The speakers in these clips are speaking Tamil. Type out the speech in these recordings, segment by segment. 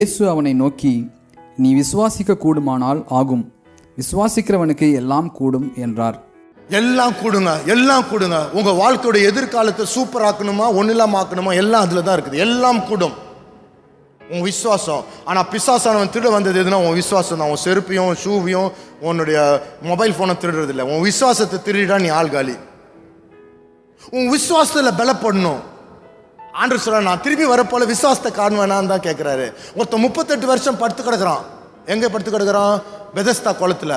இயேசு அவனை நோக்கி நீ விசுவாசிக்க கூடுமானால் ஆகும். விசுவாசிக்கிறவனுக்கு எல்லாம் கூடும் என்றார். எல்லாம் கூடுங்க எல்லாம் கூடுங்க. உங்க வாழ்க்கையோட எதிர்காலத்தை சூப்பர் ஆக்கணுமா ஒன்னில்லாம ஆக்கணுமா எல்லாம் அதுல தான் இருக்குது. எல்லாம் கூடும். உன் விசுவாசம். ஆனால் பிசாசானவன் திருட வந்தது எதுனா உன் விசுவாசம் தான். உன் செருப்பையும் ஷூவையும் உன்னுடைய மொபைல் ஃபோனை திருடுறதில்லை. உன் விசுவாசத்தை திருடிடா நீ ஆள் காலி உன் விசுவாசத்தில் பலப்படணும். ஆண்டு சொல்ல நான் திரும்பி வரப்போல விசுவாசத்தை காணுவேனான்னு தான் கேட்குறாரு ஒருத்தன் முப்பத்தெட்டு வருஷம் படுத்து கிடக்குறான். எங்கே படுத்து கிடக்குறான்? பெதஸ்தா குளத்துல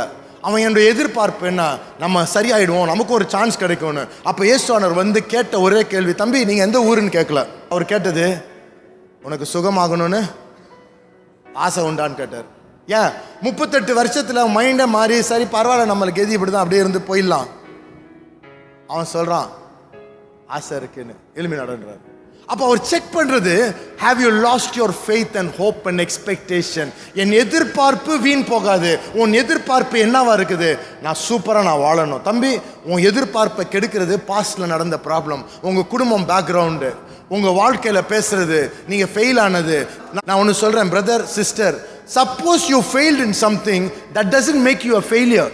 அவன் என்னுடைய எதிர்பார்ப்பு என்ன? நம்ம சரியாயிடுவோம் நமக்கு ஒரு சான்ஸ் கிடைக்கும்னு. அப்போ இயேசுவானர் வந்து கேட்ட ஒரே கேள்வி தம்பி நீங்கள் எந்த ஊருன்னு கேட்கல அவர் கேட்டது உனக்கு சுகமாகணும்னு ஆசை உண்டான்னு கேட்டார். ஏன்? முப்பத்தெட்டு வருஷத்தில் மைண்டை மாறி சரி பரவாயில்ல நம்மளுக்கு எது இப்படி தான் அப்படியே இருந்து போயிடலாம். அவன் சொல்கிறான் ஆசை இருக்குன்னு. எலும்பி நடன்றார். அப்போ அவர் செக் பண்ணுறது have you lost your faith and hope and expectation என் எதிர்பார்ப்பு வீண் போகாது. உன் எதிர்பார்ப்பு என்னவா இருக்குது? நான் சூப்பராக நான் வாழணும். தம்பி உன் எதிர்பார்ப்பை கெடுக்கிறது பாஸ்டில் நடந்த ப்ராப்ளம் உங்கள் குடும்பம் பேக்ரவுண்டு உங்கள் வாழ்க்கையில் பேசுறது நீங்கள் ஃபெயில் ஆனது. நான் ஒன்று சொல்கிறேன் brother sister suppose you failed in something that doesn't make you a failure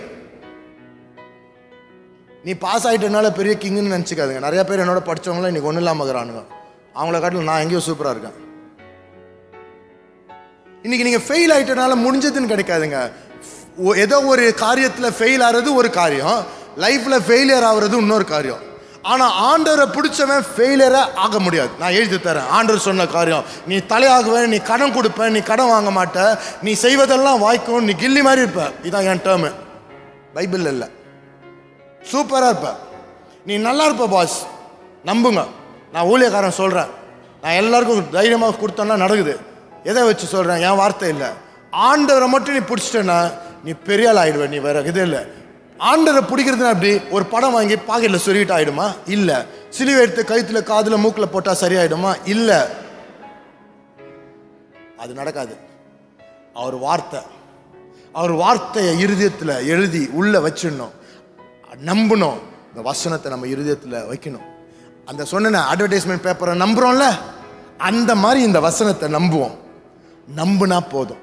நீ பாஸ் ஆகிட்டனால பெரிய கிங்குன்னு நினச்சிக்காதுங்க. நிறைய பேர் என்னோட படிச்சவங்களாம் இன்னைக்கு ஒன்றும் இல்லாமல் இருக்கிறானுங்க. அவங்கள காட்டிலும் நான் எங்கேயோ சூப்பராக இருக்கேன். இன்னைக்கு நீங்கள் ஃபெயில் ஆகிட்டனால முடிஞ்சதுன்னு கிடைக்காதுங்க. ஏதோ ஒரு காரியத்தில் ஃபெயில் ஆகிறது ஒரு காரியம். லைஃப்பில் ஃபெயிலியர் ஆகிறது இன்னொரு காரியம். ஆனால் ஆண்டவரை பிடிச்சவன் ஃபெயிலியரை ஆக முடியாது. நான் எழுதி தரேன். ஆண்டவர் சொன்ன காரியம் நீ தலையாகுவேன் நீ கடன் கொடுப்ப நீ கடன் வாங்க மாட்ட. நீ செய்வதெல்லாம் வாய்க்கும் நீ கில்லி மாதிரி இருப்ப. இதான் என் டேர்மு பைபிள் இல்லை. சூப்பராக இருப்ப. நீ நல்லா இருப்ப பாஸ் நம்புங்க. நான் ஊழியக்காரன் சொல்கிறேன் நான் எல்லாருக்கும் தைரியமாக கொடுத்தோன்னா நடக்குது. எதை வச்சு சொல்கிறேன் என் வார்த்தை இல்லை. ஆண்டவரை மட்டும் நீ பிடிச்சிட்டேன்னா நீ பெரிய ஆள் ஆயிடுவ நீ வேற இது இல்லை. ஆண்டவரை பிடிக்கிறதுனா அப்படி ஒரு படம் வாங்கி பாக்கெட்டில் சொல்லிட்டு ஆயிடுமா? இல்லை. சிலுவை எடுத்து கழுத்துல காதில் மூக்கில் போட்டால் சரியாயிடுமா? இல்லை. அது நடக்காது. அவர் வார்த்தை அவர் வார்த்தையை இருதயத்தில் எழுதி உள்ளே வச்சிடணும். நம்பணும். இந்த வசனத்தை நம்ம இருதயத்தில் வைக்கணும். அந்த சொன்ன அட்வர்டைஸ்மெண்ட் பேப்பரை நம்புறோம்ல? அந்த மாதிரி இந்த வசனத்தை நம்புவோம். நம்புனா போதும்.